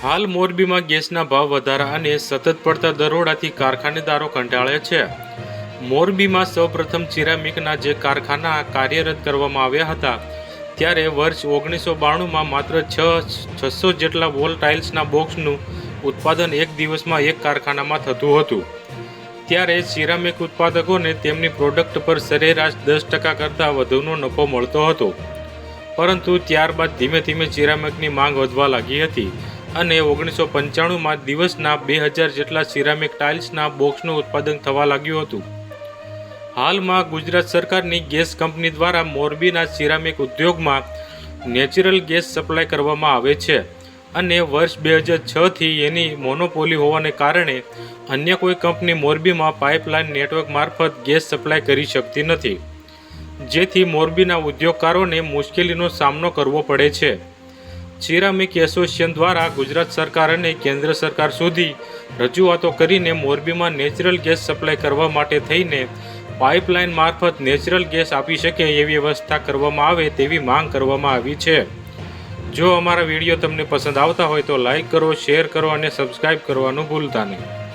હાલ મોરબીમાં ગેસના ભાવ વધારા અને સતત પડતા દરોડાથી કારખાનેદારો કંટાળે છે. મોરબીમાં સૌપ્રથમ સિરામિકના જે કારખાના કાર્યરત કરવામાં આવ્યા હતા, ત્યારે વર્ષ ઓગણીસો બાણુંમાં માત્ર છ, છસો જેટલા વોલ ટાઇલ્સના બોક્સનું ઉત્પાદન એક દિવસમાં એક કારખાનામાં થતું હતું. ત્યારે સિરામિક ઉત્પાદકોને તેમની પ્રોડક્ટ પર સરેરાશ દસ ટકા કરતાં વધુનો નફો મળતો હતો. પરંતુ ત્યારબાદ ધીમે ધીમે સિરામિકની માંગ વધવા લાગી હતી. અને ઓગણીસો પંચાણુંમાં દિવસના બે હજાર જેટલા સિરામિક ટાઇલ્સના બોક્સનું ઉત્પાદન થવા લાગ્યું હતું. હાલમાં ગુજરાત સરકારની ગેસ કંપની દ્વારા મોરબીના સિરામિક ઉદ્યોગમાં નેચરલ ગેસ સપ્લાય કરવામાં આવે છે અને વર્ષ બે હજાર છથી એની મોનોપોલી હોવાને કારણે અન્ય કોઈ કંપની મોરબીમાં પાઇપલાઇન નેટવર્ક મારફત ગેસ સપ્લાય કરી શકતી નથી. જેથી મોરબીના ઉદ્યોગકારોને મુશ્કેલીનો સામનો કરવો પડે છે. સિરામિક એસોસિએશન દ્વારા ગુજરાત સરકાર અને કેન્દ્ર સરકાર સુધી રજૂઆતો કરીને મોરબીમાં નેચરલ ગેસ સપ્લાય કરવા માટે થઈને પાઇપલાઇન મારફત નેચરલ ગેસ આપી શકે એવી વ્યવસ્થા કરવામાં આવે તેવી માંગ કરવામાં આવી છે. જો અમારા વીડિયો તમને પસંદ આવતા હોય તો લાઈક કરો, શેર કરો અને સબસ્ક્રાઇબ કરવાનું ભૂલતા નહીં.